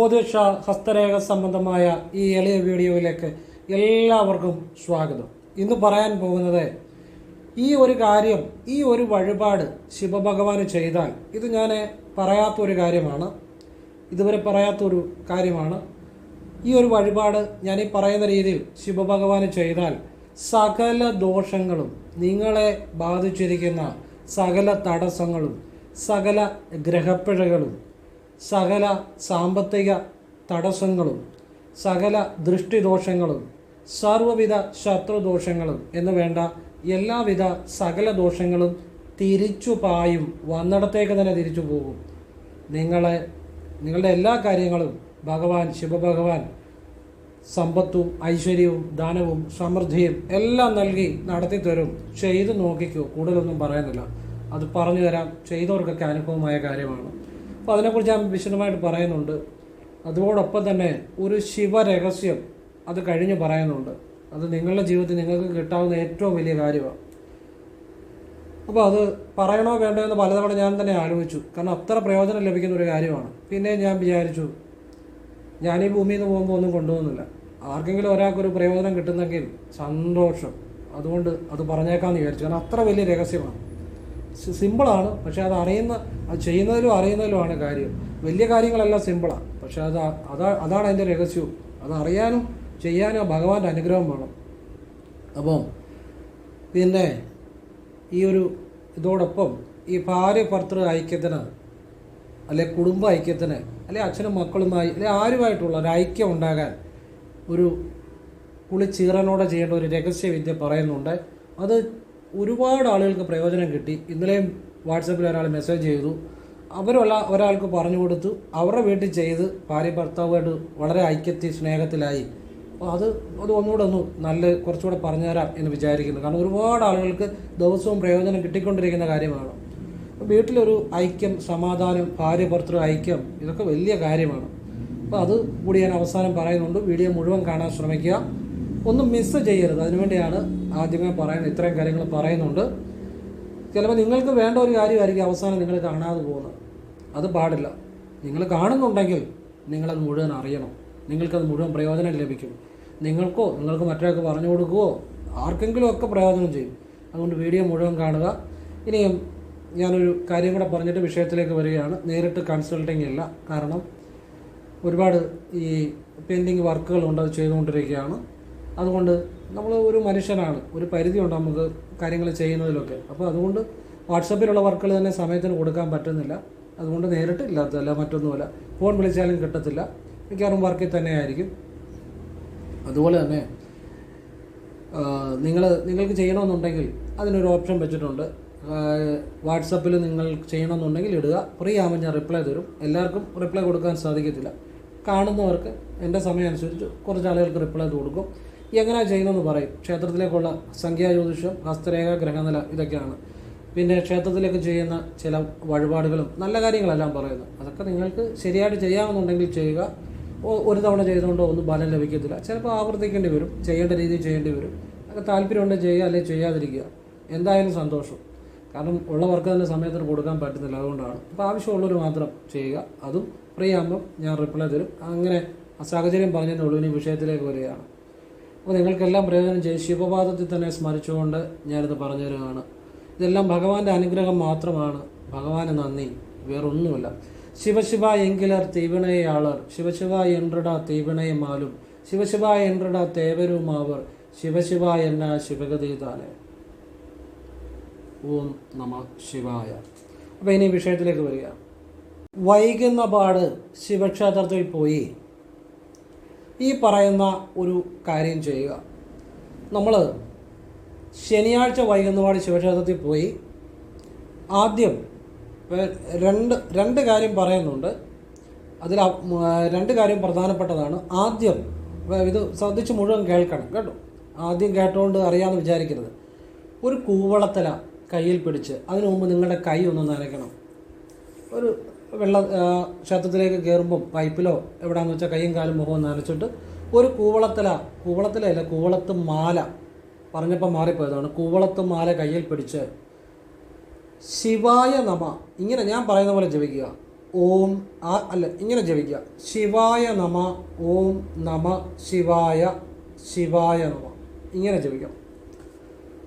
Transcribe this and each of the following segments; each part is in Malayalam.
ജ്യോതിഷ ഹസ്തരേഖ സംബന്ധമായ ഈ എളിയ വീഡിയോയിലേക്ക് എല്ലാവർക്കും സ്വാഗതം. ഇന്ന് പറയാൻ പോകുന്നത് ഈ ഒരു കാര്യം ഈ ഒരു വഴിപാട് ശിവഭഗവാൻ ചെയ്താൽ ഇത് ഞാൻ പറയാത്തൊരു കാര്യമാണ്. ഇതുവരെ പറയാത്തൊരു കാര്യമാണ്. ഈ ഒരു വഴിപാട് ഞാൻ ഈ പറയുന്ന രീതിയിൽ ശിവഭഗവാൻ ചെയ്താൽ സകല ദോഷങ്ങളും നിങ്ങളെ ബാധിച്ചിരിക്കുന്ന സകല തടസ്സങ്ങളും സകല ഗ്രഹപ്പിഴകളും സകല സാമ്പത്തിക തടസ്സങ്ങളും സകല ദൃഷ്ടിദോഷങ്ങളും സർവവിധ ശത്രുദോഷങ്ങളും എന്ന് വേണ്ട എല്ലാവിധ സകല ദോഷങ്ങളും തിരിച്ചു പായും വന്നിടത്തേക്ക് തന്നെ തിരിച്ചു പോകും. നിങ്ങളെ നിങ്ങളുടെ എല്ലാ കാര്യങ്ങളും ഭഗവാൻ ശിവഭഗവാൻ സമ്പത്തും ഐശ്വര്യവും ദാനവും സമൃദ്ധിയും എല്ലാം നൽകി നടത്തി തരും ചെയ്തു നോക്കിക്കോ. കൂടുതലൊന്നും പറയുന്നില്ല അത് പറഞ്ഞു തരാം. ചെയ്തവർക്കൊക്കെ അനുഭവമായ കാര്യമാണ്. അപ്പോൾ അതിനെക്കുറിച്ച് ഞാൻ വിശദമായിട്ട് പറയുന്നുണ്ട്. അതോടൊപ്പം തന്നെ ഒരു ശിവരഹസ്യം അത് കഴിഞ്ഞ് പറയുന്നുണ്ട്. അത് നിങ്ങളുടെ ജീവിതത്തിൽ നിങ്ങൾക്ക് കിട്ടാവുന്ന ഏറ്റവും വലിയ കാര്യമാണ്. അപ്പോൾ അത് പറയണോ വേണ്ടോ എന്ന് പലതവണ ഞാൻ തന്നെ ആലോചിച്ചു. കാരണം അത്ര പ്രയോജനം ലഭിക്കുന്ന ഒരു കാര്യമാണ്. പിന്നെ ഞാൻ വിചാരിച്ചു ഞാൻ ഈ ഭൂമിയിൽ നിന്ന് പോകുമ്പോൾ ഒന്നും കൊണ്ടുപോകുന്നില്ല. ആർക്കെങ്കിലും ഒരാൾക്കൊരു പ്രയോജനം കിട്ടുന്നെങ്കിൽ സന്തോഷം. അതുകൊണ്ട് അത് പറഞ്ഞേക്കാമെന്ന് വിചാരിച്ചു. കാരണം അത്ര വലിയ രഹസ്യമാണ്. സിമ്പിളാണ്. പക്ഷെ അത് അറിയുന്ന അത് ചെയ്യുന്നതിലും അറിയുന്നതിലുമാണ് കാര്യം. വലിയ കാര്യങ്ങളെല്ലാം സിമ്പിളാണ്. പക്ഷെ അത് അതാ അതാണ് അതിന്റെ രഹസ്യവും. അത് അറിയാനും ചെയ്യാനും ഭഗവാന്റെ അനുഗ്രഹം വേണം. അപ്പം പിന്നെ ഈ ഒരു ഇതോടൊപ്പം ഈ ഭാര്യ ഭർത്തൃ ഐക്യത്തിന് അല്ലെ കുടുംബ ഐക്യത്തിന് അല്ലെ അച്ഛനും മക്കളുമായി അല്ലെ ആരുമായിട്ടുള്ള ഒരു ഐക്യം ഉണ്ടാകാൻ ഒരു കുളിച്ചീറനോടെ ചെയ്യേണ്ട ഒരു രഹസ്യവിദ്യ പറയുന്നുണ്ട്. അത് ഒരുപാട് ആളുകൾക്ക് പ്രയോജനം കിട്ടി. ഇന്നലെയും വാട്സപ്പിൽ ഒരാൾ മെസ്സേജ് ചെയ്തു. അവരുള്ള ഒരാൾക്ക് പറഞ്ഞു കൊടുത്തു. അവരുടെ വീട്ടിൽ ചെയ്ത് ഭാര്യ ഭർത്താവുമായിട്ട് വളരെ ഐക്യത്തിൽ സ്നേഹത്തിലായി. അപ്പോൾ അത് അത് ഒന്നുകൂടെ ഒന്ന് നല്ല കുറച്ചുകൂടെ പറഞ്ഞുതരാം എന്ന് വിചാരിക്കുന്നു. കാരണം ഒരുപാട് ആളുകൾക്ക് ദിവസവും പ്രയോജനം കിട്ടിക്കൊണ്ടിരിക്കുന്ന കാര്യമാണ്. വീട്ടിലൊരു ഐക്യം സമാധാനം ഭാര്യ ഭർത്തൃ ഐക്യം ഇതൊക്കെ വലിയ കാര്യമാണ്. അപ്പോൾ അത് കൂടി ഞാൻ അവസാനം പറയുന്നുണ്ട്. വീഡിയോ മുഴുവൻ കാണാൻ ശ്രമിക്കുക. ഒന്നും മിസ്സ് ചെയ്യരുത്. അതിനുവേണ്ടിയാണ് ആദ്യമേ പറയുന്നത്. ഇത്രയും കാര്യങ്ങൾ പറയുന്നുണ്ട്. ചിലപ്പോൾ നിങ്ങൾക്ക് വേണ്ട ഒരു കാര്യമായിരിക്കും അവസാനം നിങ്ങൾ കാണാതെ പോകുന്നത്. അത് പാടില്ല. നിങ്ങൾ കാണുന്നുണ്ടെങ്കിൽ നിങ്ങളത് മുഴുവൻ അറിയണം. നിങ്ങൾക്കത് മുഴുവൻ പ്രയോജനം ലഭിക്കും. നിങ്ങൾക്കോ നിങ്ങൾക്ക് മറ്റൊരാൾക്ക് പറഞ്ഞു കൊടുക്കുകയോ ആർക്കെങ്കിലും ഒക്കെ പ്രയോജനം ചെയ്യും. അതുകൊണ്ട് വീഡിയോ മുഴുവൻ കാണുക. ഇനിയും ഞാനൊരു കാര്യം കൂടെ പറഞ്ഞിട്ട് വിഷയത്തിലേക്ക് വരികയാണ്. നേരിട്ട് കൺസൾട്ടിങ് ഇല്ല കാരണം ഒരുപാട് ഈ പെയിന്റിങ് വർക്കുകളുണ്ട് അത് ചെയ്തുകൊണ്ടിരിക്കുകയാണ്. അതുകൊണ്ട് നമ്മൾ ഒരു മനുഷ്യനാണ് ഒരു പരിധിയുണ്ട് നമുക്ക് കാര്യങ്ങൾ ചെയ്യുന്നതിലൊക്കെ. അപ്പോൾ അതുകൊണ്ട് വാട്സപ്പിലുള്ള വർക്കുകൾ തന്നെ സമയത്തിന് കൊടുക്കാൻ പറ്റുന്നില്ല. അതുകൊണ്ട് നേരിട്ട് ഇല്ലാത്തതല്ല മറ്റൊന്നുമല്ല. ഫോൺ വിളിച്ചാലും കിട്ടത്തില്ല. മിക്കവാറും വർക്കിൽ തന്നെ ആയിരിക്കും. അതുപോലെ തന്നെ നിങ്ങൾ നിങ്ങൾക്ക് ചെയ്യണമെന്നുണ്ടെങ്കിൽ അതിനൊരു ഓപ്ഷൻ വെച്ചിട്ടുണ്ട്. വാട്സപ്പിൽ നിങ്ങൾ ചെയ്യണമെന്നുണ്ടെങ്കിൽ ഇടുക. ഫ്രീ ആകുമ്പോൾ ഞാൻ റിപ്ലൈ തരും. എല്ലാവർക്കും റിപ്ലൈ കൊടുക്കാൻ സാധിക്കത്തില്ല. കാണുന്നവർക്ക് എന്റെ സമയം അനുസരിച്ച് കുറച്ച് ആളുകൾക്ക് റിപ്ലൈ കൊടുക്കും. എങ്ങനെയാണ് ചെയ്യുന്നതെന്ന് പറയും. ക്ഷേത്രത്തിലേക്കുള്ള സംഖ്യാജ്യോതിഷം ഹസ്തരേഖ ഗ്രഹനില ഇതൊക്കെയാണ്. പിന്നെ ക്ഷേത്രത്തിലേക്ക് ചെയ്യുന്ന ചില വഴിപാടുകളും നല്ല കാര്യങ്ങളെല്ലാം പറയുന്നു. അതൊക്കെ നിങ്ങൾക്ക് ശരിയായിട്ട് ചെയ്യാമെന്നുണ്ടെങ്കിൽ ചെയ്യുക. ഒരു തവണ ചെയ്തുകൊണ്ടോ ഒന്നും ഫലം ലഭിക്കത്തില്ല. ചിലപ്പോൾ ആവർത്തിക്കേണ്ടി വരും ചെയ്യേണ്ട രീതിയിൽ ചെയ്യേണ്ടി വരും. അതൊക്കെ താല്പര്യമുണ്ടെങ്കിൽ ചെയ്യുക അല്ലെങ്കിൽ ചെയ്യാതിരിക്കുക. എന്തായാലും സന്തോഷം. കാരണം ഉള്ളവർക്ക് തന്നെ സമയത്തിന് കൊടുക്കാൻ പറ്റുന്നില്ല അതുകൊണ്ടാണ്. അപ്പോൾ ആവശ്യമുള്ളവർ മാത്രം ചെയ്യുക. അതും ഫ്രീ ആകുമ്പം ഞാൻ റിപ്ലൈ തരും. അങ്ങനെ സാഹചര്യം പറഞ്ഞതേ ഇനി വിഷയത്തിലേക്ക് വരികയാണ്. അപ്പോൾ നിങ്ങൾക്കെല്ലാം പ്രയോജനം ചെയ്ത് ശിവപാദത്തിൽ തന്നെ സ്മരിച്ചുകൊണ്ട് ഞാനിത് പറഞ്ഞു തരുകയാണ് ഇതെല്ലാം ഭഗവാന്റെ അനുഗ്രഹം മാത്രമാണ്. ഭഗവാന് നന്ദി. വേറൊന്നുമില്ല. ശിവശിവ എങ്കിലർ തീവിണയാളർ. ശിവശിവ എൻട്രട തീവിണയമാലും. ശിവശിവ എൻട്രട തേവരുമാവർ. ശിവശിവ എന്ന ശിവഗതീതാനെ. ഓം നമ ശിവായ. അപ്പോൾ ഇനി വിഷയത്തിലേക്ക് വരിക. വൈകുന്ന പാട് ശിവക്ഷേത്രത്തിൽ പോയി ഈ പറയുന്ന ഒരു കാര്യം ചെയ്യുക. നമ്മൾ ശനിയാഴ്ച വൈകുന്നപാട് ശിവക്ഷേത്രത്തിൽ പോയി ആദ്യം രണ്ട് രണ്ട് കാര്യം പറയുന്നുണ്ട്. അതിൽ രണ്ട് കാര്യം പ്രധാനപ്പെട്ടതാണ്. ആദ്യം ഇത് ശ്രദ്ധിച്ച് മുഴുവൻ കേൾക്കണം കേട്ടോ? ആദ്യം കേട്ടുകൊണ്ട് അറിയാമെന്ന് വിചാരിക്കരുത്. ഒരു കൂവളത്തല കയ്യിൽ പിടിച്ച് അതിനു മുമ്പ് നിങ്ങളുടെ കൈ ഒന്ന് നനയ്ക്കണം. ഒരു വെള്ള ക്ഷേത്രത്തിലേക്ക് കയറുമ്പം പൈപ്പിലോ എവിടെയാണെന്ന് വെച്ചാൽ കൈയും കാലും മുഖവും നനച്ചിട്ട് ഒരു കൂവളത്തില കൂവളത്തിലല്ല കൂവളത്ത് മാല പറഞ്ഞപ്പോൾ മാറിപ്പോയതാണ്. കൂവളത്ത് മാല കയ്യിൽ പിടിച്ച് ശിവായ നമ ഇങ്ങനെ ഞാൻ പറയുന്ന പോലെ ജപിക്കുക. ഓം ആ അല്ല ഇങ്ങനെ ജപിക്കുക. ശിവായ നമ ഓം നമ ശിവായ ശിവായ നമ. ഇങ്ങനെ ജപിക്കാം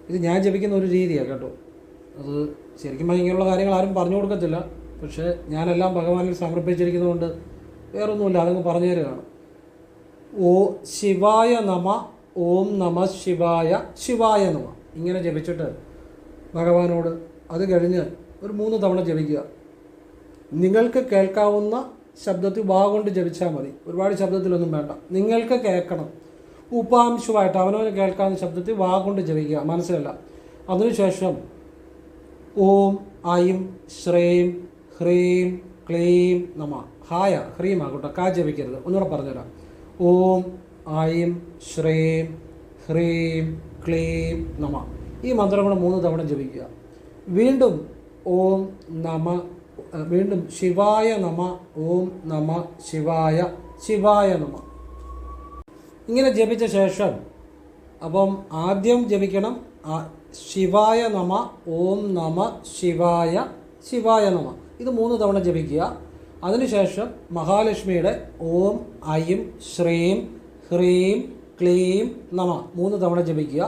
ഇത് ഞാൻ ജപിക്കുന്ന ഒരു രീതിയാണ് കേട്ടോ. അത് ശരിക്കും ഇങ്ങനെയുള്ള കാര്യങ്ങൾ ആരും പറഞ്ഞു കൊടുക്കത്തില്ല. പക്ഷേ ഞാനെല്ലാം ഭഗവാനിൽ സമർപ്പിച്ചിരിക്കുന്നതുകൊണ്ട് വേറൊന്നുമില്ല അതങ്ങ് പറഞ്ഞു തരികയാണ് ഓ ശിവായ നമ ഓം നമ ശിവായ ശിവായ നമ. ഇങ്ങനെ ജപിച്ചിട്ട് ഭഗവാനോട് അത് കഴിഞ്ഞ് ഒരു മൂന്ന് തവണ ജപിക്കുക. നിങ്ങൾക്ക് കേൾക്കാവുന്ന ശബ്ദത്തിൽ വാ കൊണ്ട് ജപിച്ചാൽ മതി. ഒരുപാട് ശബ്ദത്തിലൊന്നും വേണ്ട. നിങ്ങൾക്ക് കേൾക്കണം. ഉപാംശുവായിട്ട് അവനവന് കേൾക്കാവുന്ന ശബ്ദത്തിൽ വാ കൊണ്ട് ജപിക്കുക. മനസ്സിലല്ല. അതിനുശേഷം ഓം ഐം ശ്രീം ഹ്രീം ക്ലീം നമ. ഹായ ഹ്രീം ആകട്ടെ കാ ജപിക്കരുത് ഒന്നുകൂടെ പറഞ്ഞുതരാം. ഓം ഐം ശ്രീം ഹ്രീം ക്ലീം നമ. ഈ മന്ത്രം കൂടെ മൂന്ന് തവണ ജപിക്കുക. വീണ്ടും ഓം നമ വീണ്ടും ശിവായ നമ ഓം നമ ശിവായ ശിവായ നമ. ഇങ്ങനെ ജപിച്ച ശേഷം അപ്പം ആദ്യം ജപിക്കണം ശിവായ നമ ഓം നമ ശിവായ ശിവായ നമ. ഇത് മൂന്ന് തവണ ജപിക്കുക. അതിനുശേഷം മഹാലക്ഷ്മിയുടെ ഓം ഐം ശ്രീം ഹ്രീം ക്ലീം നമ മൂന്ന് തവണ ജപിക്കുക.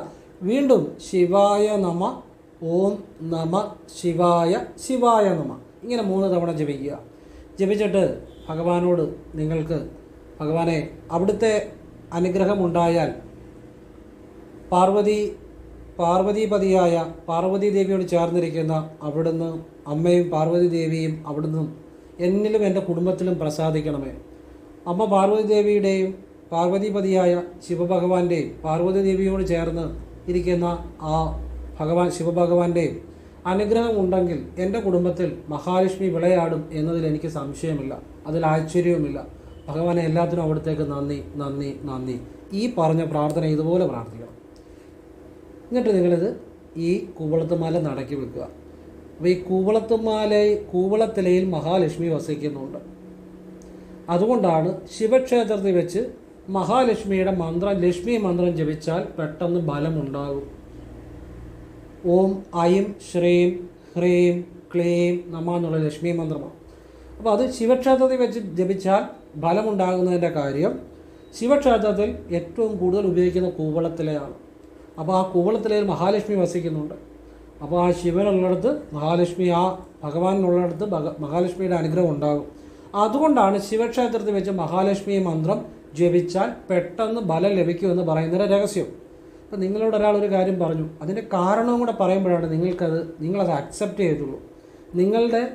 വീണ്ടും ശിവായ നമ ഓം നമ ശിവായ ശിവായ നമ ഇങ്ങനെ മൂന്ന് തവണ ജപിക്കുക. ജപിച്ചിട്ട് ഭഗവാനോട് നിങ്ങൾക്ക് ഭഗവാനെ അവിടുത്തെ അനുഗ്രഹമുണ്ടായാൽ പാർവതി പാർവതീപതിയായ പാർവതി ദേവിയോട് ചേർന്നിരിക്കുന്ന അവിടുന്ന് അമ്മയും പാർവതി ദേവിയും അവിടുന്ന് എന്നിലും എന്റെ കുടുംബത്തിലും പ്രസാദിക്കണമേ. അമ്മ പാർവതി ദേവിയുടെയും പാർവതിപതിയായ ശിവഭഗവാന്റെയും പാർവതി ദേവിയോട് ചേർന്ന് ഇരിക്കുന്ന ആ ഭഗവാൻ ശിവഭഗവാന്റെയും അനുഗ്രഹം ഉണ്ടെങ്കിൽ എന്റെ കുടുംബത്തിൽ മഹാലക്ഷ്മി വിളയാടും എന്നതിൽ എനിക്ക് സംശയമില്ല. അതിൽ ആശ്ചര്യവുമില്ല. ഭഗവാനെ എല്ലാത്തിനും അവിടത്തേക്ക് നന്ദി നന്ദി നന്ദി. ഈ പറഞ്ഞ പ്രാർത്ഥന ഇതുപോലെ പ്രാർത്ഥിക്കണം. എന്നിട്ട് നിങ്ങളിത് ഈ കൂവളത്തുമാല നടക്കി വെക്കുക. അപ്പോൾ ഈ കൂവളത്തുമാല കൂവളത്തിലയിൽ മഹാലക്ഷ്മി വസിക്കുന്നുണ്ട്. അതുകൊണ്ടാണ് ശിവക്ഷേത്രത്തിൽ വെച്ച് മഹാലക്ഷ്മിയുടെ മന്ത്രം ലക്ഷ്മി മന്ത്രം ജപിച്ചാൽ പെട്ടെന്ന് ബലമുണ്ടാകും. ഓം ഐം ശ്രീം ഹ്രീം ക്ലീം നമ എന്നുള്ള ലക്ഷ്മി മന്ത്രമാണ്. അപ്പോൾ അത് ശിവക്ഷേത്രത്തിൽ വെച്ച് ജപിച്ചാൽ ഫലമുണ്ടാകുന്നതിന്റെ കാര്യം ശിവക്ഷേത്രത്തിൽ ഏറ്റവും കൂടുതൽ ഉപയോഗിക്കുന്ന കൂവളത്തിലെയാണ്. അപ്പോൾ ആ കൂവളത്തിലെ മഹാലക്ഷ്മി വസിക്കുന്നുണ്ട്. അപ്പോൾ ആ ശിവനുള്ളിടത്ത് മഹാലക്ഷ്മി ആ ഭഗവാനുള്ളിടത്ത് ഭഗ മഹാലക്ഷ്മിയുടെ അനുഗ്രഹം ഉണ്ടാകും. അതുകൊണ്ടാണ് ശിവക്ഷേത്രത്തിൽ വെച്ച് മഹാലക്ഷ്മി മന്ത്രം ജപിച്ചാൽ പെട്ടെന്ന് ബലം ലഭിക്കുമെന്ന് പറയുന്നൊരു രഹസ്യം. അപ്പം നിങ്ങളോട് ഒരാൾ ഒരു കാര്യം പറഞ്ഞു. അതിന്റെ കാരണവും കൂടെ പറയുമ്പോഴാണ് നിങ്ങൾക്കത് നിങ്ങളത് അക്സെപ്റ്റ് ചെയ്തുള്ളൂ. നിങ്ങളുടെ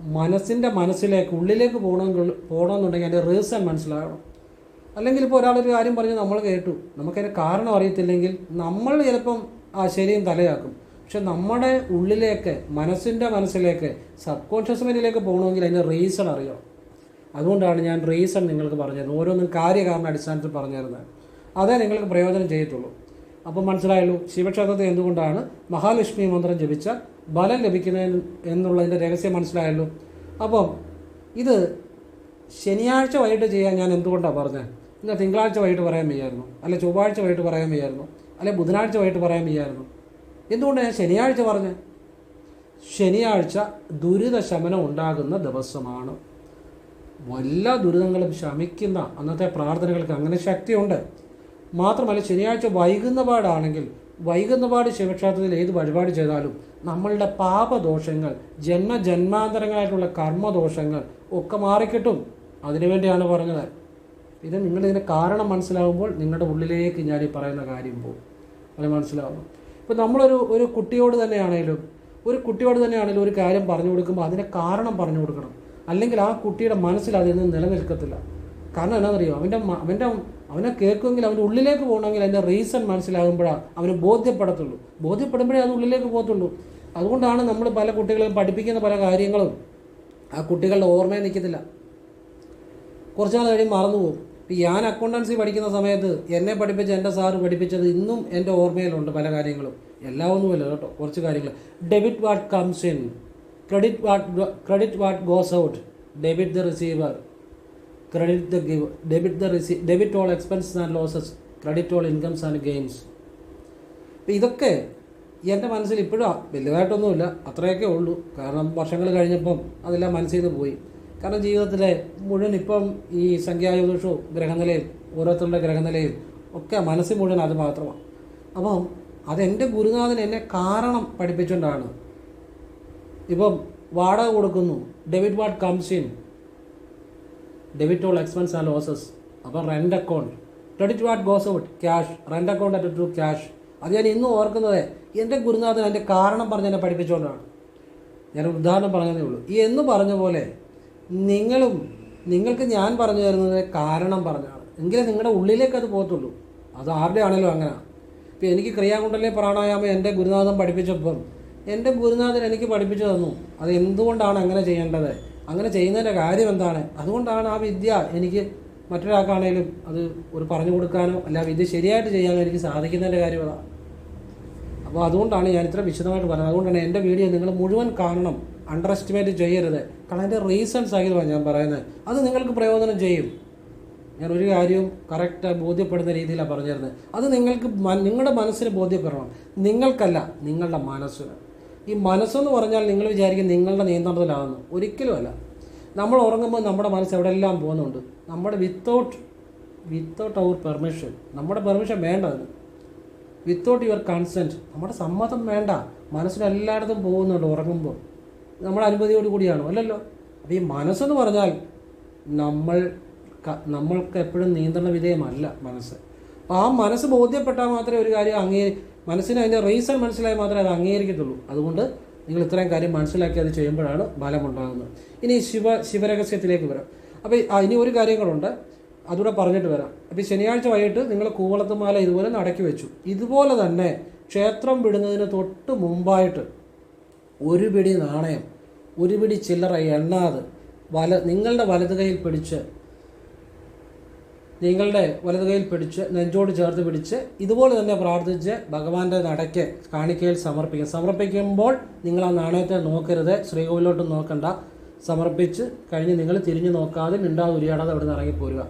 മനസ്സിന്റെ മനസ്സിലേക്ക് ഉള്ളിലേക്ക് പോകണമെങ്കിൽ പോകണമെന്നുണ്ടെങ്കിൽ അതിന്റെ റീസൺ മനസ്സിലാകണം. അല്ലെങ്കിൽ ഇപ്പോൾ ഒരാളൊരു കാര്യം പറഞ്ഞ് നമ്മൾ കേട്ടു. നമുക്കതിന്റെ കാരണം അറിയത്തില്ലെങ്കിൽ നമ്മൾ ചിലപ്പം ആ ശരിയും തലയാക്കും. പക്ഷെ നമ്മുടെ ഉള്ളിലേക്ക് മനസ്സിന്റെ മനസ്സിലേക്ക് സബ് കോൺഷ്യസ് മൈൻഡിലേക്ക് പോകണമെങ്കിൽ അതിന്റെ റീസൺ അറിയണം. അതുകൊണ്ടാണ് ഞാൻ റീസൺ നിങ്ങൾക്ക് പറഞ്ഞത് ഓരോന്നും കാര്യകാരണ അടിസ്ഥാനത്തിൽ പറഞ്ഞിരുന്നത്. അതേ നിങ്ങൾക്ക് പ്രയോജനം ചെയ്യത്തുള്ളൂ. അപ്പോൾ മനസ്സിലായല്ലോ ശിവക്ഷേത്രത്തിൽ എന്തുകൊണ്ടാണ് മഹാലക്ഷ്മി മന്ത്രം ജപിച്ചാൽ ബലം ലഭിക്കുന്നതിന് എന്നുള്ളതിന്റെ രഹസ്യം മനസ്സിലായല്ലോ. അപ്പം ഇത് ശനിയാഴ്ച വൈകിട്ട് ചെയ്യാൻ ഞാൻ എന്തുകൊണ്ടാണ് പറഞ്ഞത്? ഇന്ന് തിങ്കളാഴ്ച വൈകിട്ട് പറയാൻ വയ്യായിരുന്നു. അല്ലെ ചൊവ്വാഴ്ച വൈകിട്ട് പറയാൻ വയ്യായിരുന്നു. അല്ലെ ബുധനാഴ്ച വൈകിട്ട് പറയാൻ വയ്യായിരുന്നു. എന്തുകൊണ്ടാണ് ഞാൻ ശനിയാഴ്ച പറഞ്ഞത് ശനിയാഴ്ച ദുരിത ശമനം ഉണ്ടാകുന്ന ദിവസമാണ്. എല്ലാ ദുരിതങ്ങളും ശമിക്കുന്ന അന്നത്തെ പ്രാർത്ഥനകൾക്ക് അങ്ങനെ ശക്തിയുണ്ട്. മാത്രമല്ല ശനിയാഴ്ച വൈകുന്ന പാടാണെങ്കിൽ വൈകുന്ന പാട് ശിവക്ഷേത്രത്തിൽ ഏത് വഴിപാട് ചെയ്താലും നമ്മളുടെ പാപദോഷങ്ങൾ ജന്മജന്മാന്തരങ്ങളായിട്ടുള്ള കർമ്മദോഷങ്ങൾ ഒക്കെ മാറിക്കിട്ടും. അതിനുവേണ്ടിയാണ് പറഞ്ഞത്. ഇത് നിങ്ങളിതിന്റെ കാരണം മനസ്സിലാകുമ്പോൾ നിങ്ങളുടെ ഉള്ളിലേക്ക് ഞാൻ ഈ പറയുന്ന കാര്യം പോകും. അത് മനസ്സിലാവുന്നു. ഇപ്പോൾ നമ്മളൊരു ഒരു കുട്ടിയോട് തന്നെയാണേലും ഒരു കുട്ടിയോട് തന്നെയാണേലും ഒരു കാര്യം പറഞ്ഞു കൊടുക്കുമ്പോൾ അതിന്റെ കാരണം പറഞ്ഞു കൊടുക്കണം. അല്ലെങ്കിൽ ആ കുട്ടിയുടെ മനസ്സിൽ അതിൽ നിന്ന് നിലനിൽക്കത്തില്ല. കാരണം എന്താണെന്നറിയോ അവന്റെ അവന്റെ അവനെ കേൾക്കുമെങ്കിൽ അവന്റെ ഉള്ളിലേക്ക് പോകണമെങ്കിൽ അതിന്റെ റീസൺ മനസ്സിലാകുമ്പോഴാണ് അവന് ബോധ്യപ്പെടത്തുള്ളൂ. ബോധ്യപ്പെടുമ്പോഴേ അത് ഉള്ളിലേക്ക് പോകത്തുള്ളൂ. അതുകൊണ്ടാണ് നമ്മൾ പല കുട്ടികളെയും പഠിപ്പിക്കുന്ന പല കാര്യങ്ങളും ആ കുട്ടികളുടെ ഓർമ്മയിൽ നിൽക്കത്തില്ല. കുറച്ച് നാൾ കഴിയും മറന്നു പോകും ഞാൻ അക്കൗണ്ടൻസി പഠിക്കുന്ന സമയത്ത് എന്നെ പഠിപ്പിച്ച എന്റെ സാറ് പഠിപ്പിച്ചത് ഇന്നും എന്റെ ഓർമ്മയിലുണ്ട് പല കാര്യങ്ങളും. എല്ലാം ഒന്നുമില്ല കേട്ടോ കുറച്ച് കാര്യങ്ങൾ. Debit what comes in credit what credit what goes out debit the receiver credit the give debit the receive debit all expenses and losses credit all incomes and games അപ്പം ഇതൊക്കെ എന്റെ മനസ്സിൽ ഇപ്പോഴും വലുതായിട്ടൊന്നുമില്ല അത്രയൊക്കെ ഉള്ളൂ. കാരണം വർഷങ്ങൾ കഴിഞ്ഞപ്പം അതെല്ലാം മനസ്സിൽ നിന്ന് പോയി. കാരണം ജീവിതത്തിലെ മുഴുവൻ ഇപ്പം ഈ സംഖ്യാജ്യോതിഷവും ഗ്രഹനിലയും ഓരോരുത്തരുടെ ഗ്രഹനിലയും ഒക്കെ മനസ്സിൽ മുഴുവൻ അത് മാത്രമാണ്. അപ്പം അതെന്റെ ഗുരുനാഥൻ എന്നെ കാരണം പഠിപ്പിച്ചുകൊണ്ടാണ്. ഇപ്പം വാടക കൊടുക്കുന്നു. Debit what comes in debit all expense and losses അപ്പം rent account credit what goes out cash rent account at to cash അത് ഞാൻ ഇന്നും ഓർക്കുന്നത് എന്റെ ഗുരുനാഥൻ എന്റെ കാരണം പറഞ്ഞ് എന്നെ പഠിപ്പിച്ചുകൊണ്ടാണ്. ഞാൻ ഉദാഹരണം പറഞ്ഞതേ ഉള്ളൂ. ഈ എന്ന് പറഞ്ഞ പോലെ നിങ്ങളും നിങ്ങൾക്ക് ഞാൻ പറഞ്ഞു തരുന്നത് കാരണം പറഞ്ഞാണ്. എങ്കിലും നിങ്ങളുടെ ഉള്ളിലേക്ക് അത് പോകത്തുള്ളൂ. അത് ആരുടെ ആണെങ്കിലും അങ്ങനെ. ഇപ്പം എനിക്ക് ക്രിയാകുണ്ടല്ലേ പ്രാണായാമം എന്റെ ഗുരുനാഥൻ പഠിപ്പിച്ചപ്പം എന്റെ ഗുരുനാഥൻ എനിക്ക് പഠിപ്പിച്ചു തന്നു. അത് എന്തുകൊണ്ടാണ് അങ്ങനെ ചെയ്യേണ്ടത്? അങ്ങനെ ചെയ്യുന്നതിന്റെ കാര്യം എന്താണ്? അതുകൊണ്ടാണ് ആ വിദ്യ എനിക്ക് മറ്റൊരാൾക്കാണേലും അത് ഒരു പറഞ്ഞു കൊടുക്കാനോ അല്ല വിദ്യ ശരിയായിട്ട് ചെയ്യാനോ എനിക്ക് സാധിക്കുന്നതിന്റെ കാര്യം അതാണ് അപ്പോൾ അതുകൊണ്ടാണ് ഞാൻ ഇത്ര വിശദമായിട്ട് പറഞ്ഞത്. അതുകൊണ്ടാണ് എന്റെ വീഡിയോ നിങ്ങൾ മുഴുവൻ കാണണം. അണ്ടർ എസ്റ്റിമേറ്റ് ചെയ്യരുത്. കാരണം അതിന്റെ റീസൺസ് ആയതുമാണ് ഞാൻ പറയുന്നത്. അത് നിങ്ങൾക്ക് പ്രയോജനം ചെയ്യും. ഞാൻ ഒരു കാര്യവും കറക്റ്റ് ബോധ്യപ്പെടുന്ന രീതിയിലാണ് പറഞ്ഞിരുന്നത്. അത് നിങ്ങൾക്ക് നിങ്ങളുടെ മനസ്സിന് ബോധ്യപ്പെടണം. നിങ്ങൾക്കല്ല നിങ്ങളുടെ മനസ്സിന്. ഈ മനസ്സെന്ന് പറഞ്ഞാൽ നിങ്ങൾ വിചാരിക്കും നിങ്ങളുടെ നിയന്ത്രണത്തിലാണെന്ന് ഒരിക്കലുമല്ല നമ്മൾ ഉറങ്ങുമ്പോൾ നമ്മുടെ മനസ്സ് എവിടെയെല്ലാം പോകുന്നുണ്ട്? നമ്മുടെ വിത്തൗട്ട് വിത്തൗട്ട് അവർ പെർമിഷൻ നമ്മുടെ പെർമിഷൻ വേണ്ട അതിന് വിത്തൗട്ട് യുവർ കൺസെന്റ് നമ്മുടെ സമ്മതം വേണ്ട. മനസ്സിലെല്ലായിടത്തും പോകുന്നുണ്ട് ഉറങ്ങുമ്പോൾ. നമ്മൾ അനുമതിയോട് കൂടിയാണോ? അല്ലല്ലോ. അപ്പോൾ ഈ മനസ്സെന്ന് പറഞ്ഞാൽ നമ്മൾ നമ്മൾക്ക് എപ്പോഴും നിയന്ത്രണ വിധേയമല്ല മനസ്സ്. അപ്പോൾ ആ മനസ്സ് ബോധ്യപ്പെട്ടാൽ മാത്രമേ ഒരു കാര്യം അംഗീ മനസ്സിന് അതിന്റെ റീസൺ മനസ്സിലായി മാത്രമേ അത് അംഗീകരിക്കത്തുള്ളൂ. അതുകൊണ്ട് നിങ്ങൾ ഇത്രയും കാര്യം മനസ്സിലാക്കി അത് ചെയ്യുമ്പോഴാണ് ബലമുണ്ടാകുന്നത് ഇനി ശിവ ശിവരഹസ്യത്തിലേക്ക് വരാം. അപ്പോൾ ഇനി ഒരു കാര്യം കൂടെ അതുകൂടെ പറഞ്ഞിട്ട് വരാം. അപ്പോൾ ശനിയാഴ്ച വൈകിട്ട് നിങ്ങൾ കൂവളത്തുമാല ഇതുപോലെ നടക്കി വെച്ചു. ഇതുപോലെ തന്നെ ക്ഷേത്രം വിടുന്നതിന് തൊട്ട് മുമ്പായിട്ട് ഒരു പിടി നാണയം ഒരു പിടി ചില്ലറ എണ്ണാതെ വല നിങ്ങളുടെ വലത് കൈയിൽ പിടിച്ച് നിങ്ങളുടെ വലത് കൈയിൽ പിടിച്ച് നെഞ്ചോട് ചേർത്ത് പിടിച്ച് ഇതുപോലെ തന്നെ പ്രാർത്ഥിച്ച് ഭഗവാന്റെ നടയ്ക്ക് കാണിക്കയിൽ സമർപ്പിക്കുക. സമർപ്പിക്കുമ്പോൾ നിങ്ങൾ ആ നാണയത്തെ നോക്കരുത് ശ്രീകോവിലോട്ട് നോക്കണ്ട. സമർപ്പിച്ച് കഴിഞ്ഞ് നിങ്ങൾ തിരിഞ്ഞു നോക്കാതെ മിണ്ടാതെ ഉരിയാടാതെ അവിടെ നിന്ന് ഇറങ്ങിപ്പോരുക.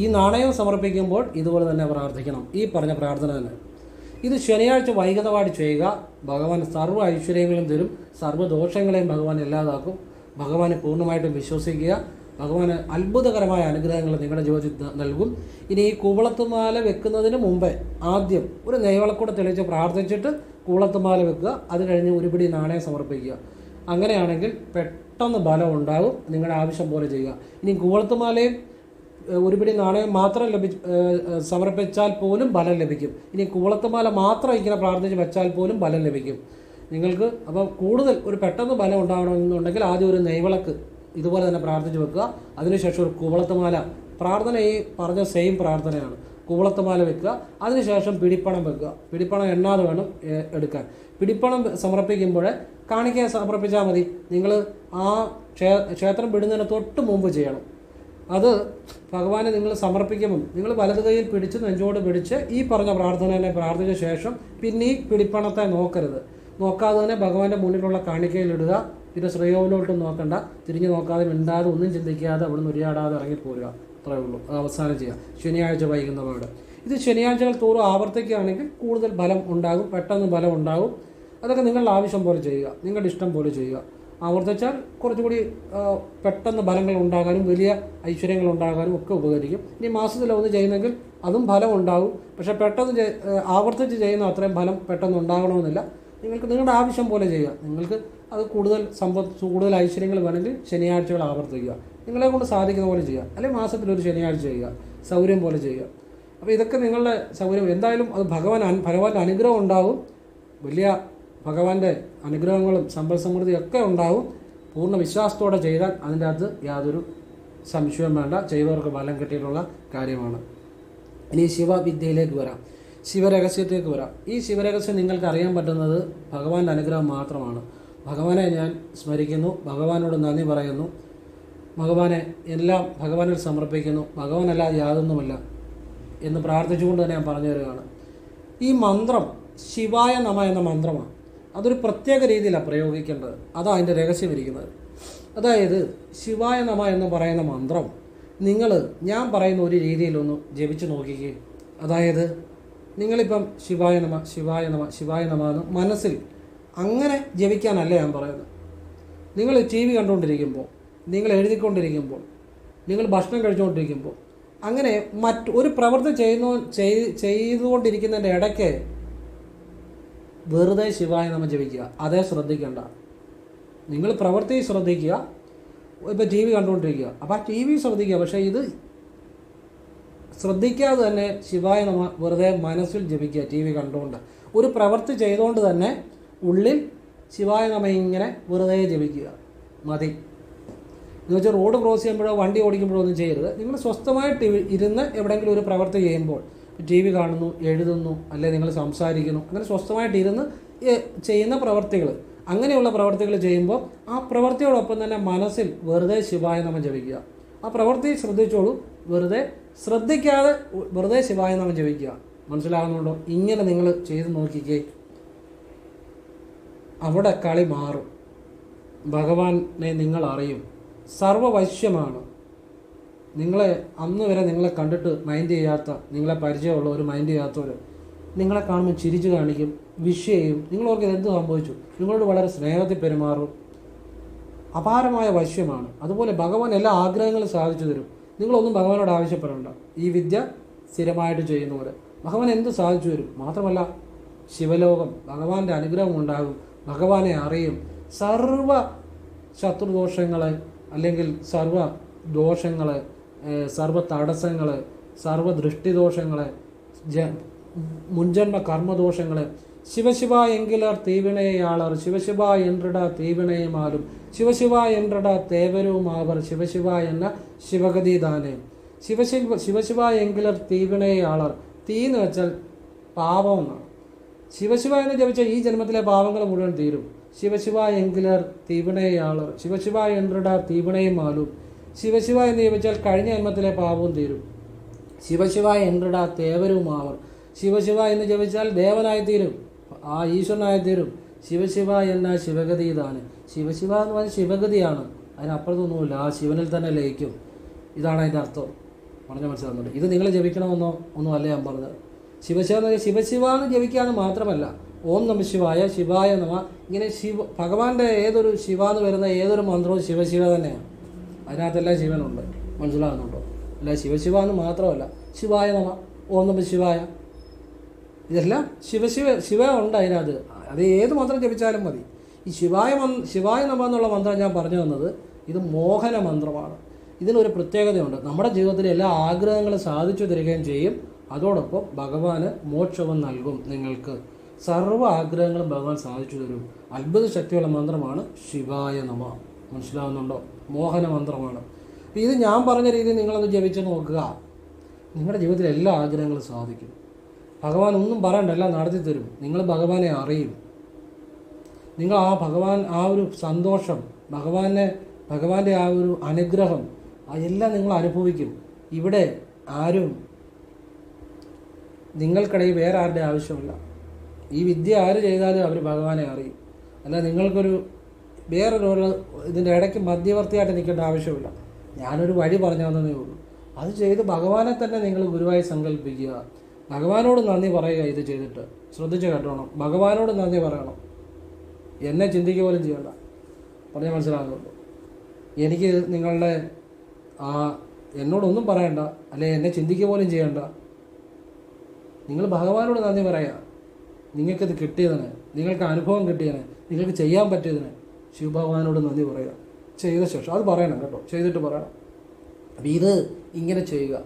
ഈ നാണയം സമർപ്പിക്കുമ്പോൾ ഇതുപോലെ തന്നെ പ്രാർത്ഥിക്കണം. ഈ പറഞ്ഞ പ്രാർത്ഥന തന്നെ. ഇത് ശനിയാഴ്ച വൈകുന്നപാട് ചെയ്യുക. ഭഗവാൻ സർവ ഐശ്വര്യങ്ങളും തരും. സർവദോഷങ്ങളെയും ഭഗവാൻ ഇല്ലാതാക്കും. ഭഗവാനെ പൂർണമായിട്ടും വിശ്വസിക്കുക. ഭഗവാന് അത്ഭുതകരമായ അനുഗ്രഹങ്ങൾ നിങ്ങളുടെ ജീവിതത്തിൽ നൽകും. ഇനി ഈ കൂവളത്തുമാല വെക്കുന്നതിന് മുമ്പേ ആദ്യം ഒരു നെയ്വളക്കൂടെ തെളിച്ച് പ്രാർത്ഥിച്ചിട്ട് കൂവളത്തുമാല വെക്കുക. അത് കഴിഞ്ഞ് ഒരുപിടി നാണയം സമർപ്പിക്കുക. അങ്ങനെയാണെങ്കിൽ പെട്ടെന്ന് ബലം ഉണ്ടാകും നിങ്ങളുടെ ആവശ്യം പോലെ ചെയ്യുക. ഇനി കൂവളത്തുമാലയും ഒരു പിടി നാണയം മാത്രം ലഭി സമർപ്പിച്ചാൽ പോലും ഫലം ലഭിക്കും. ഇനി കൂളത്തുമാല മാത്രം ഇങ്ങനെ പ്രാർത്ഥിച്ച് വെച്ചാൽ പോലും ഫലം ലഭിക്കും. നിങ്ങൾക്ക് അപ്പോൾ കൂടുതൽ ഒരു പെട്ടെന്ന് ഫലം ഉണ്ടാവണമെന്നുണ്ടെങ്കിൽ ആദ്യം ഒരു നെയ്വിളക്ക് ഇതുപോലെ തന്നെ പ്രാർത്ഥിച്ച് വെക്കുക. അതിനുശേഷം ഒരു കൂവളത്തുമാല. പ്രാർത്ഥന ഈ പറഞ്ഞ സെയിം പ്രാർത്ഥനയാണ്. കൂവളത്തുമാല വെക്കുക. അതിനുശേഷം പിടിപ്പണം വെക്കുക. പിടിപ്പണം എണ്ണാതെ വേണം എടുക്കാൻ. പിടിപ്പണം സമർപ്പിക്കുമ്പോൾ കാണിക്കാൻ സമർപ്പിച്ചാൽ മതി. നിങ്ങൾ ആ ക്ഷേ- ക്ഷേത്രം വിടുന്നതിന് തൊട്ട് മുമ്പ് ചെയ്യണം. അത് ഭഗവാനെ നിങ്ങൾ സമർപ്പിക്കുമ്പം നിങ്ങൾ വലത് കൈയിൽ പിടിച്ച് നെഞ്ചോട് പിടിച്ച് ഈ പറഞ്ഞ പ്രാർത്ഥന തന്നെ പ്രാർത്ഥിച്ച ശേഷം പിന്നെ ഈ പിടിപ്പണത്തെ നോക്കരുത്. നോക്കാതെ തന്നെ ഭഗവാന്റെ മുന്നിലുള്ള കാണിക്കയിലിടുക പിന്നെ ശ്രീകോവിലോട്ടും നോക്കണ്ട തിരിഞ്ഞു നോക്കാതെ മിണ്ടാതെ ഒന്നും ചിന്തിക്കാതെ അവിടെ നിന്ന് ഉരിയാടാതെ ഇറങ്ങിപ്പോരുക അത്രയേ ഉള്ളൂ. അത് അവസാനം ചെയ്യുക ശനിയാഴ്ച വൈകുന്ന പാട് ഇത് ശനിയാഴ്ചകൾ തോറും ആവർത്തിക്കുകയാണെങ്കിൽ കൂടുതൽ ഫലം ഉണ്ടാകും പെട്ടെന്ന് ഫലം ഉണ്ടാകും. അതൊക്കെ നിങ്ങളുടെ ആവശ്യം പോലെ ചെയ്യുക. നിങ്ങളുടെ ഇഷ്ടം പോലെ ചെയ്യുക. ആവർത്തിച്ചാൽ കുറച്ചുകൂടി പെട്ടെന്ന് ഫലങ്ങൾ ഉണ്ടാകാനും വലിയ ഐശ്വര്യങ്ങൾ ഉണ്ടാകാനും ഒക്കെ ഉപകരിക്കും. ഇനി മാസത്തിൽ ഒന്ന് ചെയ്യുന്നെങ്കിൽ അതും ഫലം ഉണ്ടാകും. പക്ഷെ പെട്ടെന്ന് ആവർത്തിച്ച് ചെയ്യുന്ന അത്രയും ഫലം പെട്ടെന്ന് ഉണ്ടാകണമെന്നില്ല. നിങ്ങൾക്ക് നിങ്ങളുടെ ആവശ്യം പോലെ ചെയ്യുക. നിങ്ങൾക്ക് അത് കൂടുതൽ സമ്പത്ത് കൂടുതൽ ഐശ്വര്യങ്ങൾ വേണമെങ്കിൽ ശനിയാഴ്ചകൾ ആവർത്തിക്കുക. നിങ്ങളെ കൊണ്ട് സാധിക്കുന്ന പോലെ ചെയ്യുക. അല്ലെങ്കിൽ മാസത്തിൽ ഒരു ശനിയാഴ്ച ചെയ്യുക. സൗകര്യം പോലെ ചെയ്യുക. അപ്പോൾ ഇതൊക്കെ നിങ്ങളുടെ സൗകര്യം. എന്തായാലും അത് ഭഗവാൻ ഭഗവാന്റെ അനുഗ്രഹം ഉണ്ടാവും വലിയ ഭഗവാന്റെ അനുഗ്രഹങ്ങളും സമ്പൽ സമൃദ്ധിയും ഒക്കെ ഉണ്ടാവും. പൂർണ വിശ്വാസത്തോടെ ചെയ്താൽ അതിന്റെ അകത്ത് യാതൊരു സംശയവും വേണ്ട. ചെയ്തവർക്ക് ഫലം കിട്ടിയിട്ടുള്ള കാര്യമാണ്. ഇനി ശിവവിദ്യയിലേക്ക് വരാം. ശിവരഹസ്യത്തേക്ക് വരാം. ഈ ശിവരഹസ്യം നിങ്ങൾക്ക് അറിയാൻ പറ്റുന്നത് ഭഗവാന്റെ അനുഗ്രഹം മാത്രമാണ്. ഭഗവാനെ ഞാൻ സ്മരിക്കുന്നു. ഭഗവാനോട് നന്ദി പറയുന്നു. ഭഗവാനെ എല്ലാം ഭഗവാനിൽ സമർപ്പിക്കുന്നു. ഭഗവാനല്ലാതെ യാതൊന്നുമില്ല എന്ന് പ്രാർത്ഥിച്ചുകൊണ്ട് തന്നെ ഞാൻ പറഞ്ഞു തരികയാണ്. ഈ മന്ത്രം ശിവായ നമ എന്ന മന്ത്രമാണ്. അതൊരു പ്രത്യേക രീതിയിലാണ് പ്രയോഗിക്കേണ്ടത്. അതാ അതിന്റെ രഹസ്യം ഇരിക്കുന്നത്. അതായത് ശിവായ നമ എന്ന് പറയുന്ന മന്ത്രം നിങ്ങൾ ഞാൻ പറയുന്ന ഒരു രീതിയിലൊന്ന് ജപിച്ചു നോക്കിക്കേ. അതായത് നിങ്ങളിപ്പം ശിവായ നമ ശിവായ നമ ശിവായ നമ എന്ന് മനസ്സിൽ അങ്ങനെ ജപിക്കാനല്ല ഞാൻ പറയുന്നത്. നിങ്ങൾ ടി വി കണ്ടുകൊണ്ടിരിക്കുമ്പോൾ നിങ്ങൾ എഴുതിക്കൊണ്ടിരിക്കുമ്പോൾ നിങ്ങൾ ഭക്ഷണം കഴിച്ചുകൊണ്ടിരിക്കുമ്പോൾ അങ്ങനെ മറ്റ് ഒരു പ്രവൃത്തി ചെയ്യുന്ന ചെയ്- ചെയ്തുകൊണ്ടിരിക്കുന്നതിന്റെ ഇടയ്ക്ക് വെറുതെ ശിവായ നമ്മൾ ജപിക്കുക. അതേ ശ്രദ്ധിക്കേണ്ട. നിങ്ങൾ പ്രവൃത്തി ശ്രദ്ധിക്കുക. ഇപ്പോൾ ടി വി കണ്ടുകൊണ്ടിരിക്കുക. അപ്പോൾ ആ ടി വി ശ്രദ്ധിക്കുക. പക്ഷേ ഇത് ശ്രദ്ധിക്കാതെ തന്നെ ശിവായ നമ്മൾ വെറുതെ മനസ്സിൽ ജപിക്കുക ടി വി കണ്ടുകൊണ്ട്. ഒരു പ്രവൃത്തി ചെയ്തുകൊണ്ട് തന്നെ ഉള്ളിൽ ശിവായ നമ ഇങ്ങനെ വെറുതെ ജപിക്കുക. മതി. എന്ന് വെച്ചാൽ റോഡ് ക്രോസ് ചെയ്യുമ്പോഴോ വണ്ടി ഓടിക്കുമ്പോഴോ ഒന്നും ചെയ്യരുത്. നിങ്ങൾ സ്വസ്ഥമായിട്ട് ഇരുന്ന് എവിടെയെങ്കിലും ഒരു പ്രവൃത്തി ചെയ്യുമ്പോൾ ടി വി കാണുന്നു എഴുതുന്നു അല്ലെങ്കിൽ നിങ്ങൾ സംസാരിക്കുന്നു അങ്ങനെ സ്വസ്ഥമായിട്ട് ഇരുന്ന് ചെയ്യുന്ന പ്രവർത്തികൾ അങ്ങനെയുള്ള പ്രവർത്തികൾ ചെയ്യുമ്പോൾ ആ പ്രവർത്തിയോടൊപ്പം തന്നെ മനസ്സിൽ വെറുതെ ശിവായ നമ്മൾ ജപിക്കുക. ആ പ്രവൃത്തി ശ്രദ്ധിച്ചോളൂ വെറുതെ ശ്രദ്ധിക്കാതെ വെറുതെ ശിവായ നമ്മൾ ജപിക്കുക. മനസ്സിലാകുന്നുണ്ടോ? ഇങ്ങനെ നിങ്ങൾ ചെയ്ത് നോക്കിക്കേ. അവിടെ കളി മാറും. ഭഗവാനെ നിങ്ങൾ അറിയും സർവവശ്യമാണ് നിങ്ങളെ അന്ന് വരെ നിങ്ങളെ കണ്ടിട്ട് മൈൻഡ് ചെയ്യാത്ത നിങ്ങളെ പരിചയമുള്ള ഒരു മൈൻഡ് ചെയ്യാത്തവർ നിങ്ങളെ കാണുമ്പോൾ ചിരിച്ചു കാണിക്കും വിഷ് ചെയ്യും. നിങ്ങൾ ഓർക്ക് എന്ത് സംഭവിച്ചു? നിങ്ങളോട് വളരെ സ്നേഹത്തിൽ പെരുമാറും. അപാരമായ വശ്യമാണ് അതുപോലെ ഭഗവാൻ എല്ലാ ആഗ്രഹങ്ങളും സാധിച്ചു തരും. നിങ്ങളൊന്നും ഭഗവാനോട് ആവശ്യപ്പെടേണ്ട. ഈ വിദ്യ സ്ഥിരമായിട്ട് ചെയ്യുന്നവർ ഭഗവാൻ എന്ത് സാധിച്ചു തരും? മാത്രമല്ല ശിവലോകം ഭഗവാന്റെ അനുഗ്രഹം ഉണ്ടാകും. ഭഗവാനെ അറിയും. സർവ ശത്രുദോഷങ്ങളെ അല്ലെങ്കിൽ സർവ ദോഷങ്ങളെ സർവ തടസ്സങ്ങൾ സർവ ദൃഷ്ടിദോഷങ്ങൾ ജ മുൻജന്മ കർമ്മദോഷങ്ങൾ ശിവശിവ എങ്കിലർ തീവിണയാളർ ശിവശിവ എൻട്രട തീവിണയുമാലും ശിവശിവ എൻട്രട തേവരുമാവർ ശിവശിവ എന്ന ശിവഗതിദാനെ. ശിവശിവ ശിവശിവ എങ്കിലർ തീവിണയാളർ തീ എന്ന് വെച്ചാൽ പാപം എന്നാണ് ശിവശിവ എന്ന് ജപിച്ചാൽ ഈ ജന്മത്തിലെ പാവങ്ങൾ മുഴുവൻ തീരും. ശിവശിവ എങ്കിലർ തീവിണയാളർ ശിവശിവ എൻട്രട തീവിണയുമാലും ശിവശിവ നിയമിച്ചാൽ കഴിഞ്ഞ ജന്മത്തിലെ പാപവും തീരും. ശിവശിവ എൻട്രടാ തേവരുമാവർ. ശിവശിവ എന്ന് ജപിച്ചാൽ ദേവനായി തീരും. ആ ഈശ്വരനായി തീരും. ശിവശിവ എന്ന ശിവഗതി ഇതാണ് ശിവശിവ എന്ന് പറഞ്ഞാൽ ശിവഗതിയാണ്. അതിനപ്പുറത്തൊന്നുമില്ല ആ ശിവനിൽ തന്നെ ലയിക്കും. ഇതാണ് അതിന്റെ അർത്ഥം. പറഞ്ഞു മനസ്സിലാകുന്നുണ്ട് ഇത് നിങ്ങൾ ജപിക്കണമെന്നോ ഒന്നും അല്ല ഞാൻ പറഞ്ഞത്. ശിവശിവ എന്ന് ശിവശിവ എന്ന് ജപിക്കാന്ന് മാത്രമല്ല. ഓം നമ ശിവായ ശിവായ നമ. ഇങ്ങനെ ശിവ ഭഗവാന്റെ ഏതൊരു ശിവ എന്ന് വരുന്ന ഏതൊരു മന്ത്രവും ശിവശിവ തന്നെയാണ്. അതിനകത്തെല്ലാം ജീവനുണ്ട് മനസ്സിലാകുന്നുണ്ടോ അല്ല ശിവശിവ എന്ന് മാത്രമല്ല ശിവായ നമ ഓം നമ ശിവായ. ഇതെല്ലാം ശിവശിവ ശിവ ഉണ്ട് അതിനകത്ത്. അത് ഏത് മന്ത്രം ജപിച്ചാലും മതി. ഈ ശിവായ മന് ശിവായ നമ എന്നുള്ള മന്ത്രം ഞാൻ പറഞ്ഞു തന്നത് ഇത് മോഹന മന്ത്രമാണ്. ഇതിനൊരു പ്രത്യേകതയുണ്ട്. നമ്മുടെ ജീവിതത്തിലെ എല്ലാ ആഗ്രഹങ്ങളും സാധിച്ചു തരികയും ചെയ്യും. അതോടൊപ്പം ഭഗവാന് മോക്ഷവും നൽകും നിങ്ങൾക്ക്. സർവ ആഗ്രഹങ്ങളും ഭഗവാൻ സാധിച്ചു തരും. അത്ഭുത ശക്തിയുള്ള മന്ത്രമാണ് ശിവായ നമ. മനസ്സിലാവുന്നുണ്ടോ? മോഹന മന്ത്രമാണ് ഇത് ഞാൻ പറഞ്ഞ രീതിയിൽ നിങ്ങളൊന്ന് ജപിച്ച് നോക്കുക. നിങ്ങളുടെ ജീവിതത്തിൽ എല്ലാ ആഗ്രഹങ്ങളും സാധിക്കും. ഭഗവാൻ ഒന്നും പറയണ്ട എല്ലാം നടത്തി തരും. നിങ്ങൾ ഭഗവാനെ അറിയും. നിങ്ങൾ ആ ഭഗവാൻ ആ ഒരു സന്തോഷം ഭഗവാനെ ഭഗവാന്റെ ആ ഒരു അനുഗ്രഹം എല്ലാം നിങ്ങൾ അനുഭവിക്കും. ഇവിടെ ആരും നിങ്ങൾക്കിടയിൽ വേറെ ആരുടെ ആവശ്യമില്ല ഈ വിദ്യ ആര് ചെയ്താലും അവർ ഭഗവാനെ അറിയും. അല്ല നിങ്ങൾക്കൊരു വേറൊരു ഇതിന്റെ ഇടയ്ക്ക് മധ്യവർത്തിയായിട്ട് നിൽക്കേണ്ട ആവശ്യമില്ല. ഞാനൊരു വഴി പറഞ്ഞു തന്നതേ ഉള്ളൂ. അത് ചെയ്ത് ഭഗവാനെ തന്നെ നിങ്ങൾ ഗുരുവായി സങ്കല്പിക്കുക. ഭഗവാനോട് നന്ദി പറയുക ഇത് ചെയ്തിട്ട്. ശ്രദ്ധിച്ച് കേട്ടോണം. ഭഗവാനോട് നന്ദി പറയണം. എന്നെ ചിന്തിക്കുക പോലും ചെയ്യണ്ട. പറഞ്ഞാൽ മനസ്സിലാകുന്നുള്ളൂ എനിക്ക് നിങ്ങളുടെ ആ എന്നോടൊന്നും പറയണ്ട. അല്ലെ എന്നെ ചിന്തിക്കുക പോലും ചെയ്യണ്ട. നിങ്ങൾ ഭഗവാനോട് നന്ദി പറയുക. നിങ്ങൾക്കിത് കിട്ടിയതിന് നിങ്ങൾക്ക് അനുഭവം കിട്ടിയതിന് നിങ്ങൾക്ക് ചെയ്യാൻ പറ്റിയതിന്. ശിവഭഗവാനോട് നന്ദി പറയുക. ചെയ്ത ശേഷം അത് പറയണം കേട്ടോ. ചെയ്തിട്ട് പറയണം. അപ്പം ഇത് ഇങ്ങനെ ചെയ്യുക.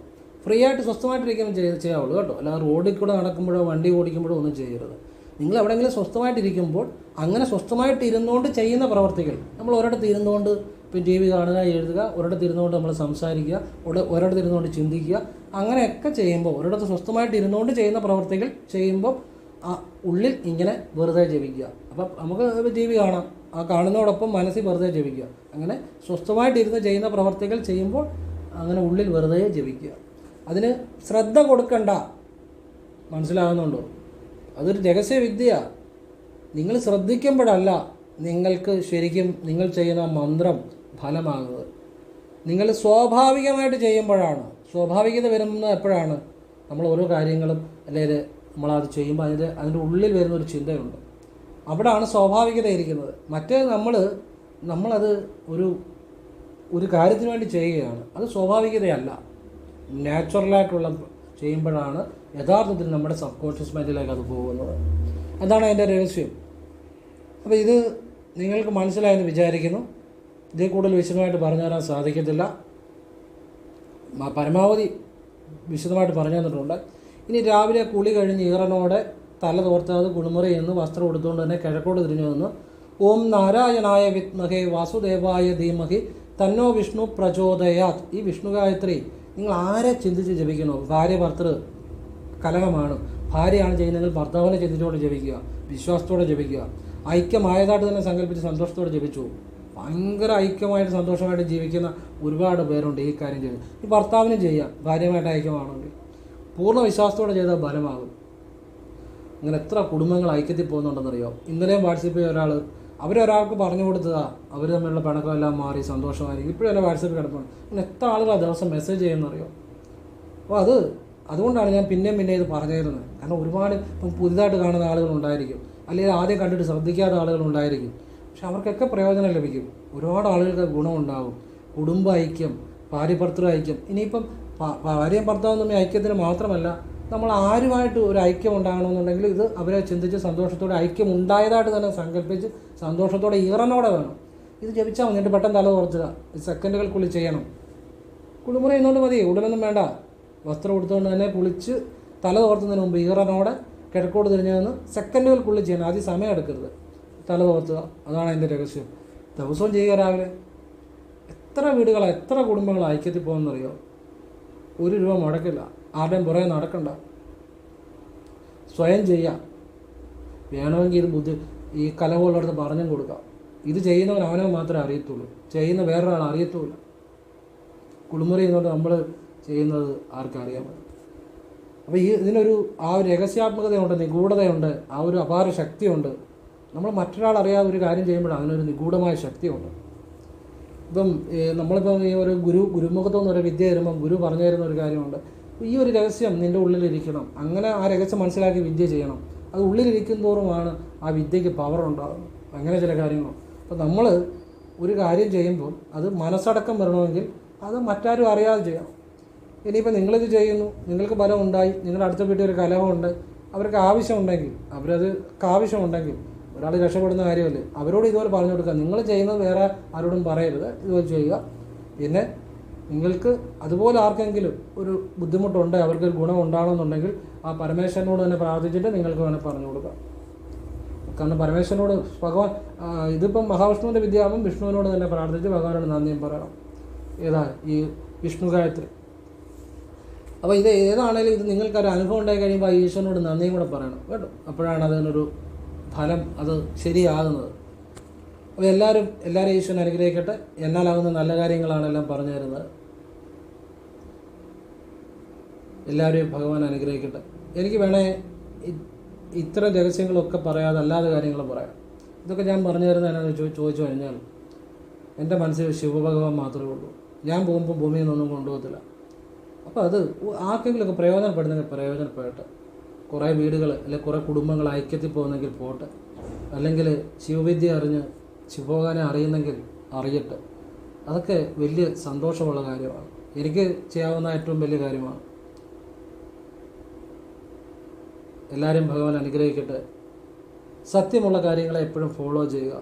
ഫ്രീ ആയിട്ട് സ്വസ്ഥമായിട്ടിരിക്കുമ്പോൾ ചെയ്ത് ചെയ്യാവുള്ളൂ കേട്ടോ. അല്ലാതെ റോഡിൽ കൂടെ നടക്കുമ്പോഴോ വണ്ടി ഓടിക്കുമ്പോഴോ ഒന്നും ചെയ്യരുത്. നിങ്ങൾ എവിടെയെങ്കിലും സ്വസ്ഥമായിട്ടിരിക്കുമ്പോൾ അങ്ങനെ സ്വസ്ഥമായിട്ട് ഇരുന്നുകൊണ്ട് ചെയ്യുന്ന പ്രവർത്തികൾ. നമ്മൾ ഒരിടത്ത് ഇരുന്നുകൊണ്ട് ഇപ്പം ടി വി കാണുക എഴുതുക ഒരിടത്ത് ഇരുന്നുകൊണ്ട് നമ്മൾ സംസാരിക്കുക ഒര- ഒരിടത്ത് ഇരുന്നുകൊണ്ട് ചിന്തിക്കുക അങ്ങനെയൊക്കെ ചെയ്യുമ്പോൾ ഒരിടത്ത് സ്വസ്ഥമായിട്ട് ഇരുന്നുകൊണ്ട് ചെയ്യുന്ന പ്രവർത്തികൾ ചെയ്യുമ്പോൾ ആ ഉള്ളിൽ ഇങ്ങനെ വെറുതെ ജപിക്കുക അപ്പം നമുക്ക് ടി വി കാണാം. ആ കാണുന്നതോടൊപ്പം മനസ്സിൽ വെറുതെ ജപിക്കുക അങ്ങനെ സ്വസ്ഥമായിട്ടിരുന്ന് ചെയ്യുന്ന പ്രവർത്തികൾ ചെയ്യുമ്പോൾ അങ്ങനെ ഉള്ളിൽ വെറുതെ ജപിക്കുക അതിന് ശ്രദ്ധ കൊടുക്കണ്ട. മനസ്സിലാകുന്നുണ്ടോ? അതൊരു രഹസ്യ വിദ്യ നിങ്ങൾ ശ്രദ്ധിക്കുമ്പോഴല്ല നിങ്ങൾക്ക് ശരിക്കും നിങ്ങൾ ചെയ്യുന്ന മന്ത്രം ഫലമാകുന്നത്. നിങ്ങൾ സ്വാഭാവികമായിട്ട് ചെയ്യുമ്പോഴാണ്. സ്വാഭാവികത വരുന്നത് എപ്പോഴാണ്? നമ്മൾ ഓരോ കാര്യങ്ങളും അല്ലെങ്കിൽ നമ്മളത് ചെയ്യുമ്പോൾ അതിന്റെ അതിന്റെ ഉള്ളിൽ വരുന്നൊരു ചിന്തയുണ്ട്. അവിടെയാണ് സ്വാഭാവികത ഇരിക്കുന്നത് മറ്റേ നമ്മൾ നമ്മളത് ഒരു ഒരു കാര്യത്തിന് വേണ്ടി ചെയ്യുകയാണ്. അത് സ്വാഭാവികതയല്ല. നാച്ചുറലായിട്ടുള്ള ചെയ്യുമ്പോഴാണ് യഥാർത്ഥത്തിൽ നമ്മുടെ സബ് കോൺഷ്യസ് മൈൻഡിലേക്ക് അത് പോകുന്നത്. അതാണ് അതിന്റെ രഹസ്യം. അപ്പോൾ ഇത് നിങ്ങൾക്ക് മനസ്സിലായെന്ന് വിചാരിക്കുന്നു. ഇതിൽ കൂടുതൽ വിശദമായിട്ട് പറഞ്ഞു തരാൻ സാധിക്കത്തില്ല. പരമാവധി വിശദമായിട്ട് പറഞ്ഞു തന്നിട്ടുണ്ട്. ഇനി രാവിലെ കുളി കഴിഞ്ഞ് ഈറനോടെ തല തോർത്താതെ കുളിമുറി എന്ന് വസ്ത്രം എടുത്തുകൊണ്ട് തന്നെ കിഴക്കോട് തിരിഞ്ഞു വന്നു. ഓം നാരായണായ വിത്മഹേ വാസുദേവായ ധീമഹി തന്നോ വിഷ്ണു പ്രചോദയാത്. ഈ വിഷ്ണു ഗായത്രി നിങ്ങൾ ആരെ ചിന്തിച്ച് ജപിക്കണോ ഭാര്യ ഭർത്തൃ കലഹമാണ്. ഭാര്യയാണ് ചെയ്യുന്നതെങ്കിൽ ഭർത്താവിനെ ചിന്തിച്ചുകൊണ്ട് ജപിക്കുക വിശ്വാസത്തോടെ ജപിക്കുക. ഐക്യമായതായിട്ട് തന്നെ സങ്കല്പിച്ച് സന്തോഷത്തോടെ ജപിച്ചു. ഭയങ്കര ഐക്യമായിട്ട് സന്തോഷമായിട്ട് ജീവിക്കുന്ന ഒരുപാട് പേരുണ്ട് ഈ കാര്യം ചെയ്ത് ഈ ഭർത്താവിനും ചെയ്യാം ഭാര്യമായിട്ട് ഐക്യമാണെങ്കിൽ. പൂർണ വിശ്വാസത്തോടെ ചെയ്താൽ ബലമാകും അങ്ങനെ എത്ര കുടുംബങ്ങൾ ഐക്യത്തിൽ പോകുന്നുണ്ടെന്നറിയോ? ഇന്നലെയും വാട്സപ്പിൽ ഒരാൾ അവരൊരാൾക്ക് പറഞ്ഞു കൊടുത്തതാ. അവർ തമ്മിലുള്ള പിണക്കമെല്ലാം മാറി സന്തോഷമായിരിക്കും ഇപ്പോഴും എന്നെ വാട്സപ്പിൽ കിടപ്പുണ്ട്. അങ്ങനെ എത്ര ആളുകൾ ദിവസം മെസ്സേജ് ചെയ്യുന്നറിയോ? അപ്പോൾ അത് അതുകൊണ്ടാണ് ഞാൻ പിന്നെയും പിന്നെ ഇത് പറഞ്ഞിരുന്നത്. കാരണം ഒരുപാട് ഇപ്പം പുതിയതായിട്ട് കാണുന്ന ആളുകളുണ്ടായിരിക്കും അല്ലെങ്കിൽ ആദ്യം കണ്ടിട്ട് ശ്രദ്ധിക്കാത്ത ആളുകളുണ്ടായിരിക്കും പക്ഷെ അവർക്കൊക്കെ പ്രയോജനം ലഭിക്കും. ഒരുപാട് ആളുകൾക്ക് ഗുണമുണ്ടാകും കുടുംബ ഐക്യം ഭാര്യ ഭർത്തൃ ഐക്യം. ഇനിയിപ്പം ഭാര്യയും ഭർത്താവും തമ്മിൽ ഐക്യത്തിന് മാത്രമല്ല നമ്മൾ ആരുമായിട്ട് ഒരു ഐക്യം ഉണ്ടാകണമെന്നുണ്ടെങ്കിൽ ഇത് അവരെ ചിന്തിച്ച് സന്തോഷത്തോടെ ഐക്യം ഉണ്ടായതായിട്ട് തന്നെ സങ്കല്പിച്ച് സന്തോഷത്തോടെ ഈറനോടെ വേണം. ഇത് ജപിച്ചാൽ മതി. എന്നിട്ട് പെട്ടെന്ന് തല തുറച്ചുക സെക്കൻഡുകൾക്കുള്ളിൽ ചെയ്യണം. കുളിമുറി ചെയ്യുന്നതുകൊണ്ട് മതി. ഉടനൊന്നും വേണ്ട. വസ്ത്രം എടുത്തുകൊണ്ട് തന്നെ കുളിച്ച് തല തോർത്തുന്നതിന് മുമ്പ് ഈറനോടെ കിഴക്കോട് തിരിഞ്ഞു നിന്ന് സെക്കൻഡുകൾക്കുള്ളിൽ ചെയ്യണം. ആദ്യം സമയം എടുക്കരുത്. തല തോർത്തുക അതാണ് അതിന്റെ രഹസ്യം. ദിവസവും ചെയ്യുക രാവിലെ. എത്ര വീടുകളാണ് എത്ര കുടുംബങ്ങളാണ് ഐക്യത്തിൽ പോകുന്നറിയോ? ഒരു രൂപ മുടക്കില്ല. ആരുടെയും പുറകെ നടക്കണ്ട. സ്വയം ചെയ്യാം. വേണമെങ്കിൽ ഇത് ബുദ്ധി ഈ കലവുള്ളടത്ത് പറഞ്ഞും കൊടുക്കാം. ഇത് ചെയ്യുന്നവൻ അവനെ മാത്രമേ അറിയത്തുള്ളൂ. ചെയ്യുന്ന വേറൊരാൾ അറിയത്തുമില്ല. കുളിമുറി എന്നുകൊണ്ട് നമ്മൾ ചെയ്യുന്നത് ആർക്കറിയാൻ പറ്റും അപ്പോൾ ഈ ഇതിനൊരു ആ ഒരു രഹസ്യാത്മകതയുണ്ട് നിഗൂഢതയുണ്ട് ആ ഒരു അപാര ശക്തിയുണ്ട്. നമ്മൾ മറ്റൊരാൾ അറിയാതെ ഒരു കാര്യം ചെയ്യുമ്പോൾ അതിനൊരു നിഗൂഢമായ ശക്തിയുണ്ട്. ഇപ്പം നമ്മളിപ്പം ഈ ഒരു ഗുരു ഗുരുമുഖത്തു ഒരു വിദ്യ തരുമ്പം ഗുരു പറഞ്ഞു തരുന്ന ഒരു കാര്യമുണ്ട്. ഈ ഒരു രഹസ്യം നിന്റെ ഉള്ളിലിരിക്കണം. അങ്ങനെ ആ രഹസ്യം മനസ്സിലാക്കി വിദ്യ ചെയ്യണം. അത് ഉള്ളിലിരിക്കും തോറുമാണ് ആ വിദ്യയ്ക്ക് പവർ ഉണ്ടാകുന്നത് അങ്ങനെ ചില കാര്യങ്ങൾ. അപ്പോൾ നമ്മൾ ഒരു കാര്യം ചെയ്യുമ്പോൾ അത് മനസ്സടക്കം വരണമെങ്കിൽ അത് മറ്റാരും അറിയാതെ ചെയ്യാം ഇനിയിപ്പോൾ നിങ്ങളിത് ചെയ്യുന്നു. നിങ്ങൾക്ക് ബലം ഉണ്ടായി. നിങ്ങളുടെ അടുത്ത വീട്ടിൽ ഒരു കലഹമുണ്ട്. അവർക്ക് ആവശ്യമുണ്ടെങ്കിൽ അവരത് ആവശ്യമുണ്ടെങ്കിൽ ഒരാൾ രക്ഷപ്പെടുന്ന കാര്യമല്ലേ? അവരോട് ഇതുപോലെ പറഞ്ഞു കൊടുക്കുക. നിങ്ങൾ ചെയ്യുന്നത് വേറെ ആരോടും പറയരുത്. ഇതുപോലെ ചെയ്യുക. പിന്നെ നിങ്ങൾക്ക് അതുപോലെ ആർക്കെങ്കിലും ഒരു ബുദ്ധിമുട്ടുണ്ട് അവർക്ക് ഗുണം ഉണ്ടാകണമെന്നുണ്ടെങ്കിൽ ആ പരമേശ്വരനോട് തന്നെ പ്രാർത്ഥിച്ചിട്ട് നിങ്ങൾക്ക് വേണേൽ പറഞ്ഞു കൊടുക്കാം. കാരണം പരമേശ്വരനോട് ഭഗവാൻ ഇതിപ്പം മഹാവിഷ്ണുവിന്റെ വിദ്യാവും വിഷ്ണുവിനോട് തന്നെ പ്രാർത്ഥിച്ച് ഭഗവാനോട് നന്ദിയും പറയണം. ഏതാ ഈ വിഷ്ണു ഗായത്രി? അപ്പോൾ ഇത് ഏതാണേലും ഇത് നിങ്ങൾക്കൊരു അനുഭവം ഉണ്ടായി കഴിയുമ്പോൾ ഈശ്വരനോട് നന്ദിയും കൂടെ പറയണം കേട്ടോ? അപ്പോഴാണ് അതിനൊരു ഫലം അത് ശരിയാകുന്നത്. അപ്പോൾ എല്ലാവരും എല്ലാവരും ഈശ്വരൻ അനുഗ്രഹിക്കട്ടെ. എന്നാലാകുന്ന നല്ല കാര്യങ്ങളാണ് എല്ലാം പറഞ്ഞു തരുന്നത്. എല്ലാവരെയും ഭഗവാൻ അനുഗ്രഹിക്കട്ടെ. എനിക്ക് വേണേ ഇത്ര രഹസ്യങ്ങളൊക്കെ പറയാതെ അല്ലാതെ കാര്യങ്ങൾ പറയാം. ഇതൊക്കെ ഞാൻ പറഞ്ഞു തരുന്ന എന്നാന്ന് ചോ ചോദിച്ചു കഴിഞ്ഞാൽ എന്റെ മനസ്സിൽ ശിവഭഗവാൻ മാത്രമേ ഉള്ളൂ. ഞാൻ പോകുമ്പോൾ ഭൂമിയിൽ നിന്നൊന്നും കൊണ്ടുപോകത്തില്ല. അപ്പോൾ അത് ആർക്കെങ്കിലുമൊക്കെ പ്രയോജനപ്പെടുന്നെങ്കിൽ പ്രയോജനപ്പെടട്ടെ. കുറേ വീടുകൾ അല്ലെങ്കിൽ കുറേ കുടുംബങ്ങൾ ഐക്യത്തിൽ പോകുന്നെങ്കിൽ പോട്ടെ. അല്ലെങ്കിൽ ശിവവിദ്യ അറിഞ്ഞ് ശിവഭഗവാനെ അറിയുന്നെങ്കിൽ അറിയട്ടെ. അതൊക്കെ വലിയ സന്തോഷമുള്ള കാര്യമാണ്. എനിക്ക് ചെയ്യാവുന്ന ഏറ്റവും വലിയ കാര്യമാണ്. എല്ലാവരും ഭഗവാൻ അനുഗ്രഹിക്കട്ടെ. സത്യമുള്ള കാര്യങ്ങളെ എപ്പോഴും ഫോളോ ചെയ്യുക.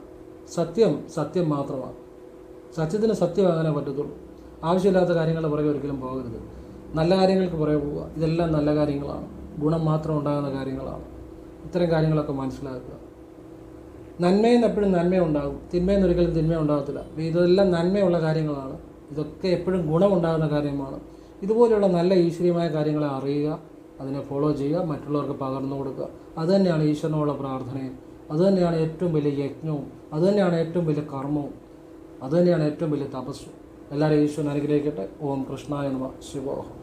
സത്യം സത്യം മാത്രമാണ്. സത്യത്തിന് സത്യമാകാനേ പറ്റത്തുള്ളൂ. ആവശ്യമില്ലാത്ത കാര്യങ്ങളുടെ പുറകെ ഒരിക്കലും പോകരുത്. നല്ല കാര്യങ്ങൾക്ക് പുറകെ പോവുക. ഇതെല്ലാം നല്ല കാര്യങ്ങളാണ്. ഗുണം മാത്രം ഉണ്ടാകുന്ന കാര്യങ്ങളാണ്. ഇത്തരം കാര്യങ്ങളൊക്കെ മനസ്സിലാക്കുക. നന്മയെന്ന് എപ്പോഴും നന്മയുണ്ടാകും. തിന്മയിൽ ഒരിക്കലും തിന്മ ഉണ്ടാകത്തില്ല. ഇതെല്ലാം നന്മയുള്ള കാര്യങ്ങളാണ്. ഇതൊക്കെ എപ്പോഴും ഗുണമുണ്ടാകുന്ന കാര്യമാണ്. ഇതുപോലെയുള്ള നല്ല ഈശ്വരീയമായ കാര്യങ്ങളെ അറിയുക. അതിനെ ഫോളോ ചെയ്യുക മറ്റുള്ളവർക്ക് പകർന്നു കൊടുക്കുക. അതുതന്നെയാണ് ഈശ്വരനോടുള്ള പ്രാർത്ഥനയും. അതുതന്നെയാണ് ഏറ്റവും വലിയ യജ്ഞവും. അതുതന്നെയാണ് ഏറ്റവും വലിയ കർമ്മവും. അതുതന്നെയാണ് ഏറ്റവും വലിയ തപസ്സും. എല്ലാവരും ഈശ്വരൻ അനുഗ്രഹിക്കട്ടെ. ഓം കൃഷ്ണായ നമ. ശിവോഹം.